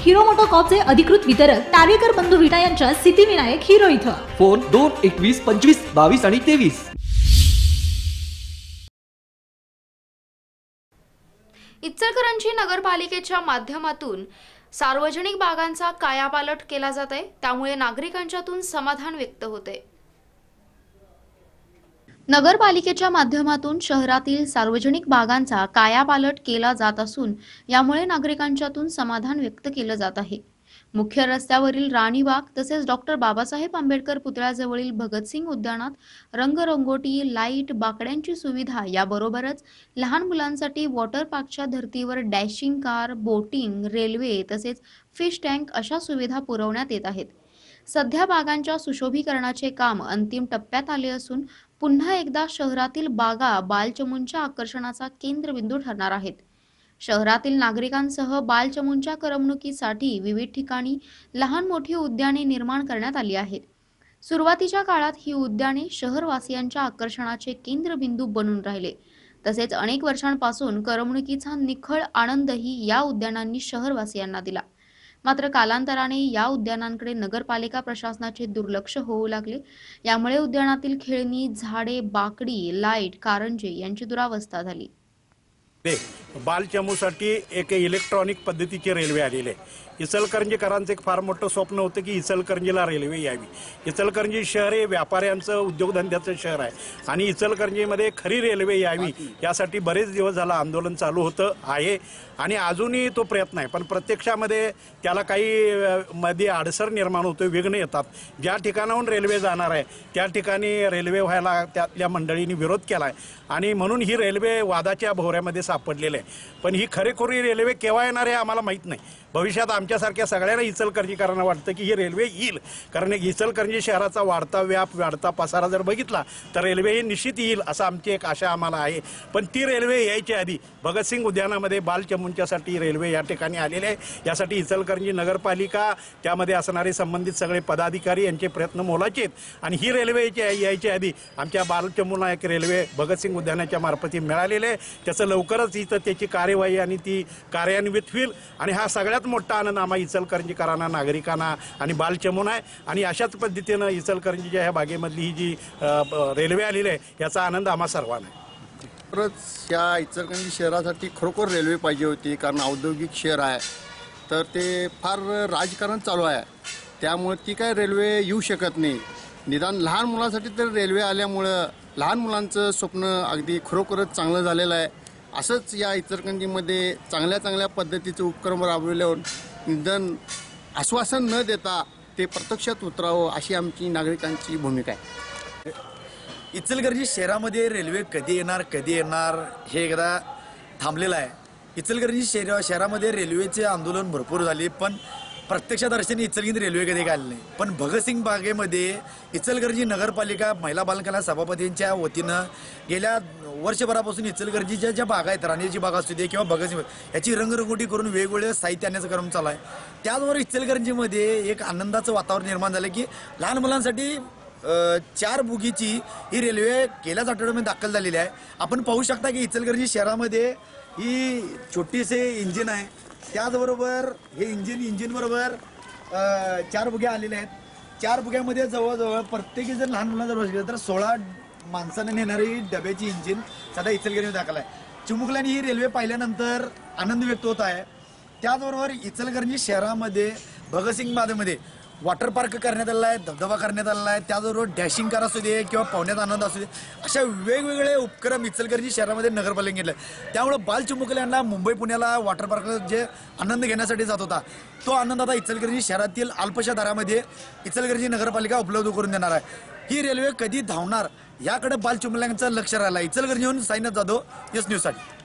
Hero मोटोकॉपचे अधिकृत वितरक टावेकर बंधू विटा यांच्या सिद्धिविनायक हिरो इथं. फोन दोन एकवीस पंचवीस बावीस आणि तेवीस. इचलकरंजी नगरपालिकेच्या माध्यमातून सार्वजनिक बागांचा कायापालट केला जात आहे त्यामुळे नागरिकांच्यातून समाधान व्यक्त होते नगरपालिकेच्या माध्यमातून शहरातील सार्वजनिक बागांचा कायापालट केला जात असून यामुळे नागरिकांच्यातून समाधान व्यक्त केलं जात आहे. मुख्य रस्त्यावरील राणीबाग तसेच डॉक्टर बाबासाहेब आंबेडकर पुतळ्याजवळील भगतसिंग उद्यानात रंगरंगोटी लाइट बाकड्यांची सुविधा याबरोबरच लहान मुलांसाठी वॉटर पार्कच्या धर्तीवर डॅशिंग कार बोटिंग रेल्वे तसेच फिश टँक अशा सुविधा पुरवण्यात येत आहेत. सध्या बागांच्या सुशोभीकरणाचे काम अंतिम टप्प्यात आले असून पुन्हा एकदा शहरातील बागा बालचमूंच्या आकर्षणाचा केंद्रबिंदू ठरणार आहेत. शहरातील नागरिकांसह बालचमूंच्या करमणुकीसाठी विविध ठिकाणी लहान मोठी उद्याने निर्माण करण्यात आली आहेत. सुरुवातीच्या काळात ही उद्याने शहरवासियांच्या आकर्षणाचे केंद्रबिंदू बनून राहिले. तसेच अनेक वर्षांपासून करमणुकीचा निखळ आनंदही या उद्यानांनी शहरवासियांना दिला. मात्र कालांतराने या उद्यानांकडे नगरपालिका प्रशासनाचे दुर्लक्ष होऊ लागले. यामुळे उद्यानातील खेळणी झाडे बाकडी लाइट कारंजे यांची दुरावस्था झाली. ते बालचमूसाठी एक इलेक्ट्रॉनिक पद्धतीची रेल्वे आलेली आहे इचलकरंजीकरांचं एक फार मोठं स्वप्न होतं की इचलकरंजीला रेल्वे यावी. इचलकरंजी शहर हे व्यापाऱ्यांचं उद्योगधंद्याचं शहर आहे. आणि इचलकरंजीमध्ये खरी रेल्वे यावी यासाठी बरेच दिवस झालं आंदोलन चालू होतं आहे. आणि अजूनही तो प्रयत्न आहे. पण प्रत्यक्षामध्ये त्याला काही मध्ये अडसर निर्माण होतो विघ्न येतात. ज्या ठिकाणाहून रेल्वे जाणार आहे त्या ठिकाणी रेल्वे व्हायला त्यातल्या मंडळींनी विरोध केला आहे आणि म्हणून ही रेल्वे वादाच्या भोवऱ्यामध्ये सापडलेलं आहे. पण ही खरेखुरी रेल्वे केव्हा येणार आहे आम्हाला माहीत नाही. भविष्यात आमच्यासारख्या सगळ्यांना इचलकरंजीकरांना वाटतं की ही रेल्वे येईल. कारण इचलकरंजी शहराचा वाढता व्याप वाढता पसारा जर बघितला तर रेल्वे ही निश्चित येईल असं आमची एक आशा आम्हाला आहे. पण ती रेल्वे यायच्या आधी भगतसिंग उद्यानामध्ये बालचमूंच्यासाठी रेल्वे या ठिकाणी आलेले आहे. यासाठी इचलकरंजी नगरपालिका त्यामध्ये असणारे संबंधित सगळे पदाधिकारी यांचे प्रयत्न मोलाचे आहेत. आणि ही रेल्वे यायच्या यायच्या आधी आमच्या बालचमूंना एक रेल्वे भगतसिंग उद्यानाच्या मार्फत मिळालेले आहे. त्याचं लवकर लवकरच इथं त्याची कार्यवाही आणि ती कार्यान्वित होईल. आणि हा सगळ्यात मोठा आनंद आम्हा इचलकरंजीकरांना नागरिकांना आणि बालचमून आहे. आणि अशाच पद्धतीनं इचलकरंजीच्या ह्या बागेमधली ही जी रेल्वे आलेली आहे याचा आनंद आम्हा सर्वांना आहे. खरंच या इचलकरंजी शहरासाठी खरोखर रेल्वे पाहिजे होती कारण औद्योगिक शहर आहे. तर ते फार राजकारण चालू आहे. त्यामुळे ती काय रेल्वे येऊ शकत नाही. निदान लहान मुलांसाठी तर रेल्वे आल्यामुळं लहान मुलांचं स्वप्न अगदी खरोखरच चांगलं झालेलं आहे. असंच या इचलकरंजीमध्ये चांगल्या चांगल्या पद्धतीचे उपक्रम राबविल्यावर निधन आश्वासन न देता ते प्रत्यक्षात उतरावं अशी आमची नागरिकांची भूमिका आहे. इचलकरंजी शहरामध्ये रेल्वे कधी येणार कधी येणार हे एकदा थांबलेलं आहे. इचलकरंजी शहरा शहरामध्ये रेल्वेचे आंदोलन भरपूर झाले पण प्रत्यक्षदर्शनी दर्शनी रेल्वे कधी काय नाही पण भगतसिंग बागेमध्ये इचलगरजी नगरपालिका महिला बालकला सभापतींच्या वतीनं गेल्या वर्षभरापासून इचलगरजीच्या ज्या बागा आहेत राणीची बाग असू दे किंवा भगतसिंग याची रंगरंगोटी करून वेगवेगळे साहित्य आणण्याचा क्रम चालू आहे. त्याचबरोबर इचलगरजीमध्ये एक आनंदाचं वातावरण निर्माण झालं की लहान मुलांसाठी चार बुगीची ही रेल्वे गेल्याच आठवड्यामध्ये दाखल झालेली आहे. आपण पाहू शकता की इचलगरजी शहरामध्ये ही छोटीसे इंजिन आहे. त्याचबरोबर हे इंजिन इंजिन बरोबर चार बुग्या आलेल्या आहेत. चार बुग्यामध्ये जवळजवळ प्रत्येकी जर लहान मुलांना जर बसले तर सोळा माणसाने नेणारी डब्याची इंजिन सध्या इचलकरंजी दाखल आहे. चिमुकल्याने ही रेल्वे पाहिल्यानंतर आनंद व्यक्त होत आहे. त्याचबरोबर इचलकरंजी शहरामध्ये भगतसिंग बादेमध्ये वॉटर पार्क करण्यात आलेला आहे धबधबा करण्यात आलेला आहे त्याचबरोबर डॅशिंग कार असू दे किंवा पाहुण्यात आनंद असू दे अशा वेगवेगळे उपक्रम इचलकरंजी शहरामध्ये नगरपालिकेने घेतले. त्यामुळे बालचिमुकल्यांना मुंबई पुण्याला वॉटर पार्कला जे आनंद घेण्यासाठी जात होता तो आनंद आता इचलकरंजी शहरातील अल्पशा दरामध्ये इचलकरंजी नगरपालिका उपलब्ध करून देणार आहे. ही रेल्वे कधी धावणार याकडे बालचिमुकल्यांचं लक्ष राहिलं आहे इचलकरंजीहून साईनाथ जाधव एस न्यूजसाठी